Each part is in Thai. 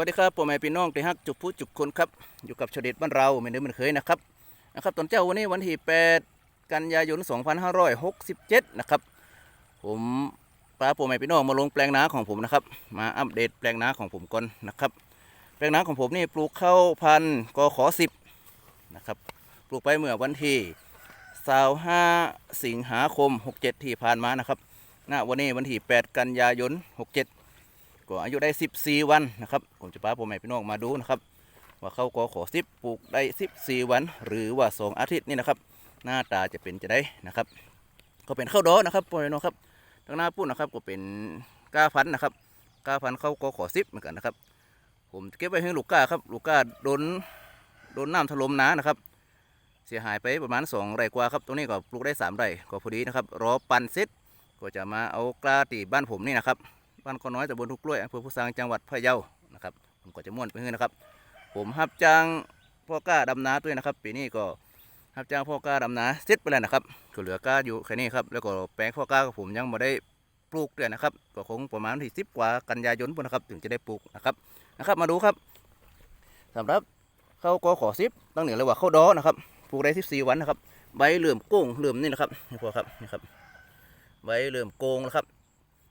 วัสดีครับพ่อแม่พี่น้องที่ฮักจุกผู้จุกคนครับอยู่กับชเด็ดบ้านเราเหมือนเดิมเหมือนเคยนะครับนะครับตอนเจ้าวันนี้วันที่ 8 กันยายน 2567 นะครับ ผมปลาพ่อแม่พี่น้องมาลงแปลงนาของผมนะครับ มาอัปเดตแปลงนาของผมก่อนนะครับ แปลงนาของผมนี่ปลูกข้าวพันธุ์กขอสิบนะครับปลูกไปเมื่อวันที่25สิงหาคม 67 ที่ผ่านมานะครับณวันนี้วันที่ 8 กันยายน 67 ก็อายุได้ 14 วันนะครับผมจะพาพ่อแม่พี่น้องมาดูนะครับว่าเขาก็ขอสิบปลูกได้ 14 วัน หรือว่า 2 อาทิตย์นี่นะครับ หน้าตาจะเป็นจะได้นะครับ ก็เป็นข้าวดอนะครับพ่อแม่พี่น้องครับทางหน้าปุ้นนะครับก็เป็นก้าพันธ์นะครับก้าพันธ์เขาก็ขอสิบเหมือนกันนะครับ ผมเก็บไว้ให้ลูกก้าครับลูกก้าโดนโดนน้ำถล่มน้านะครับ เสียหายไปประมาณ 2 ไร่กว่าครับตรงนี้ก็ปลูกได้ 3 ไร่ก็พอดีนะครับรอปันเสร็จก็จะมาเอากล้าตีบ้านผมนี่นะครับ บ้านก็น้อยแต่บนทุกกล้วยอำเภอพุทางจังหวัดพะเยานะครับผมก็จะม่วนไปให้นะครับ ผมฮับจ้างพ่อกล้าดำนาด้วยนะครับ ปีนี้ก็ฮับจ้างพ่อกล้าดำนาเสร็จไปแล้วนะครับก็เหลือกล้าอยู่แค่นี้ครับแล้วก็แปลงพ่อกล้าของผมยังไม่ได้ปลูกด้วยนะครับ ก็คงประมาณที่สิบกว่ากันยายนนนะครับ ถึงจะได้ปลูกนะครับนะครับ มาดูครับสำหรับข้าวกอขอซิบตั้งเหนือเลยว่าข้าวดอนะครับปลูกได้สิบสี่วันนะครับ ใบเหลื่อมโก้งเหลื่อมนี่นะครับนี่พอครับนี่ครับใบเหลื่อมโกงนะครับ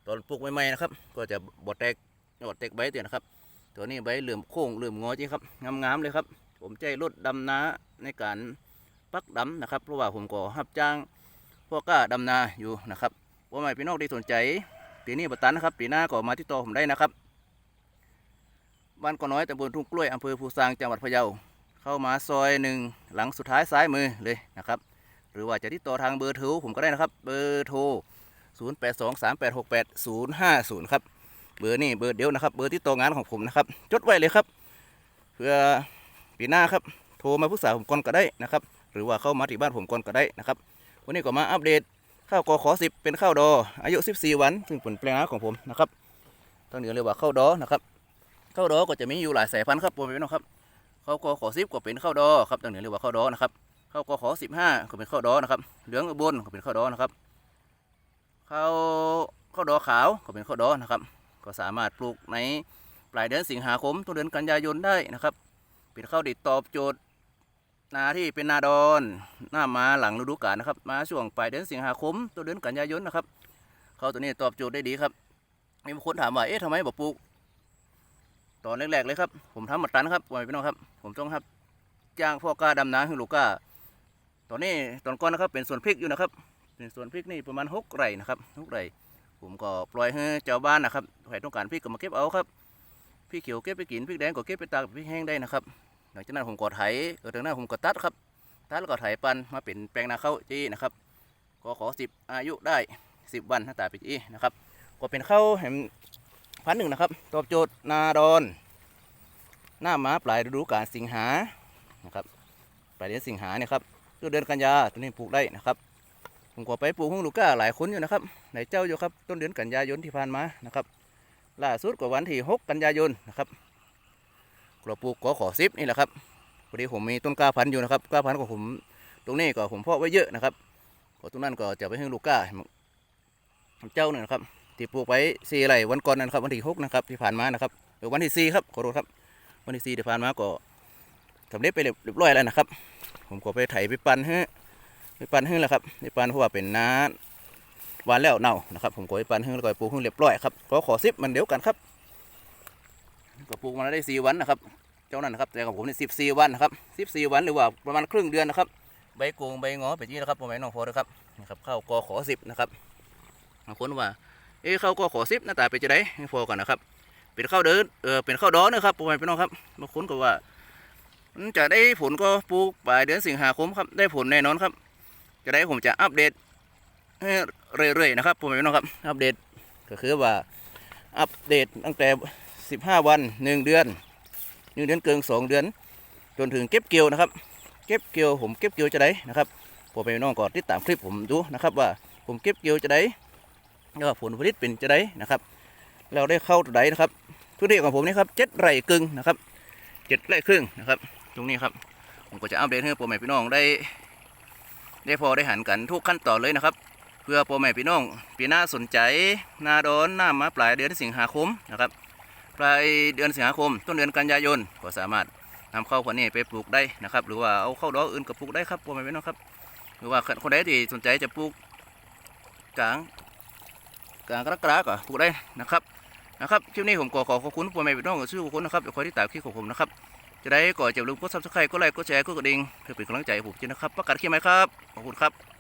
ตอนปลูกใหม่ๆนะครับ ก็จะบดแตกบดแตกใบเตียนะครับ ตัวนี้ใบเหลื่อมโค้งเหลื่อมงอจริงครับงามๆเลยครับ ผมใจรถดำนาในการปักดำนะครับ เพราะว่าผมก็รับจ้างพวกกล้าดำนาอยู่นะครับว่าไม่พี่น้องที่สนใจปีนี้บัตันนะครับปีหน้าก็มาที่ต่อผมได้นะครับบ้านก็น้อยตำบลทุ่งกล้วยอำเภอภูซางจังหวัดพะเยาเข้ามาซอยหนึ่งหลังสุดท้ายซ้ายมือเลยนะครับ หรือว่าจะที่ต่อทางเบอร์โทรผมก็ได้นะครับ เบอร์โทร 0823868050 ครับ เบอร์นี่เบอร์เดียวนะครับ เบอร์ที่ต่องานของผมนะครับ จดไว้เลยครับ เพื่อปีหน้าครับ โทรมาปรึกษาผมก่อนก็ได้นะครับ หรือว่าเข้ามาที่บ้านผมก่อนก็ได้นะครับ วันนี้ก็มาอัปเดตข้าวกอขอสิบเป็นข้าวดอ อายุ 14 วัน ซึ่งผลแปลงนาของผมนะครับตอนนี้เรียกว่าข้าวดอนะครับ ข้าวดอก็จะมีอยู่หลายสายพันธุ์ครับพ่อแม่พี่น้องครับข้าวกอขอสิบก็เป็นข้าวดอครับตอนนี้เรียกว่าข้าวดอนะครับข้าวกอขอสิบห้าก็เป็นข้าวดอนะครับ เหลืองอุบลก็เป็นข้าวดอนะครับ ข้าวข้าวดอขาวก็เป็นข้าวดอนะครับ ก็สามารถปลูกในปลายเดือนสิงหาคมต้นเดือนกันยายนได้นะครับเป็นข้าวดิบตอบโจทย์นาที่เป็นนาดอนหน้ามาหลังฤดูกาลนะครับมาช่วงปลายเดือนสิงหาคมต้นเดือนกันยายนนะครับข้าวตัวนี้ตอบโจทย์ได้ดีครับมีบางคนถามว่าเอ๊ะทำไมบ่ปลูกตอนแรกๆเลยครับ ผมทำหมดตันครับพ่อแม่พี่น้องครับ ผมต้องครับจ้างพ่อกล้าดำนาให้ลูกกล้าตอนนี้ตอนก่อนนะครับเป็นส่วนพริกอยู่นะครับ เป็นสวนพริกนี่ประมาณหกไร่นะครับหกไร่ผมก็ปล่อยให้เจ้าบ้านนะครับใครต้องการพริกก็มาเก็บเอาครับพริกเขียวเก็บไปกินพริกแดงก็เก็บไปตากพริกแห้งได้นะครับ หลังจากนั้นผมก็ไถเออจากนั้นผมก็ตัดครับตัดแล้วก็ไถปันมาเป็นแปลงนาข้าวจีนะครับก็ขอสิบอายุได้สิบวันถ้าตาไปจีนะครับก็เป็นข้าวแหมพันหนึ่งนะครับตอบโจทย์นาดอน หน้ามาปลายฤดูกาลสิงหานะครับปลายเดือนสิงหาเนี่ยครับเดือนกันยาตัวนี้ปลูกได้นะครับ ผมก็ไปปลูกหุ้งลูกก้าหลายคนอยู่นะครับไหนเจ้าอยู่ครับต้นเดือนกันยายนที่ผ่านมานะครับล่าสุดก็วันที่ 6 กันยายนนะครับเราปลูกกอขอซิบนี่แหละครับพอดีผมมีต้นกล้าพันธุ์อยู่นะครับกล้าพันธุ์ของผมตรงนี้ก็ผมเพาะไว้เยอะนะครับก็ตรงนั้นก็จะไปให้ลูกก้าเจ้าเนี่ยนะครับที่ปลูกไว้สี่ไร่วันก่อนนะครับ วันที่หกนะครับที่ผ่านมานะครับหรือวันที่สี่ครับขอโทษครับ วันที่สี่ที่ผ่านมาก็สำเร็จไปเรียบร้อยแล้วนะครับ ผมก็ไปไถไปปั่นให้ ไปปั่นให้แล้วครับไปปั่นเพราะว่าเป็นน้าหวานแล้วเน่านะครับ ผมก็ไปปั่นให้แล้วก็ปลูกให้เรียบร้อยครับก็ขอซิปมันเดียวกันครับก็ปลูกมาได้สี่วันนะครับ เจ้านั้นนะครับแต่ของผมนี่สิบสี่วันนะครับสิบสี่วันหรือว่าประมาณครึ่งเดือนนะครับ ใบโกงใบงอไปที่นะครับผมไม่น้องพอนะครับนะครับเข้ากอขอสิบนะครับบางคนว่าเอ้ข้ากอขอสิบหน้าตาเป็นจะได้ให้พอก่อนนะครับเป็นข้าวเดินเออเป็นข้าวดอนะครับผมไม่น้องครับบางคนก็ว่าจะได้ผลก็ปลูกปลายเดือนสิงหาคมครับได้ผลแน่นอนครับ จะได้ผมจะอัปเดตเรื่อยๆนะครับผมไม่น้องครับอัปเดตก็คือว่าอัปเดตตั้งแต่ 15 วัน 1 เดือน 1 เดือนเกิน2 เดือน จนถึงเก็บเกี่ยวนะครับ เก็บเกี่ยวผมเก็บเกี่ยวจะได้นะครับผมไม่น้องก็ติดตามคลิปผมดูนะครับว่าผมเก็บเกี่ยวจะได้แล้วก็ผลผลิตเป็นจะได้นะครับ เราได้เข้าตัวใดนะครับพื้นที่ของผมนี่ครับเจ็ดไร่กึ่งนะครับเจ็ดไร่ครึ่งนะครับ ตรงนี้ครับผมก็จะอัปเดตให้พ่อแม่พี่น้องได้ ได้พอได้หันกันทุกขั้นตอนเลยนะครับ เพื่อพ่อแม่พี่น้องปีหน้าสนใจนาดอนหน้ามาปลายเดือนสิงหาคมนะครับปลายเดือนสิงหาคม ต้นเดือนกันยายนก็สามารถนำเข้าวพวกนี้ไปปลูกได้นะครับ หรือว่าเอาเข้าดอกอื่นก็ปลูกได้ครับพ่อแม่พี่น้องครับ หรือว่าคนใดที่สนใจจะปลูกกลางกลางกรกฎาก็ปลูกได้นะครับนะครับคลิปนี้ผมก็ขอขอบคุณพ่อแม่พี่น้องกับชื่อทุกคนนะครับที่คอยที่ตามคลิปของผมนะครับ จะได้ก่อย่าลืมกดซับสไครต์กดไลค์กดแชร์กดกระดิ่งเพื่อเป็นกำลังใจให้ผมด้วยนะครับประกาศขี้ไหมครับ ขอบคุณครับ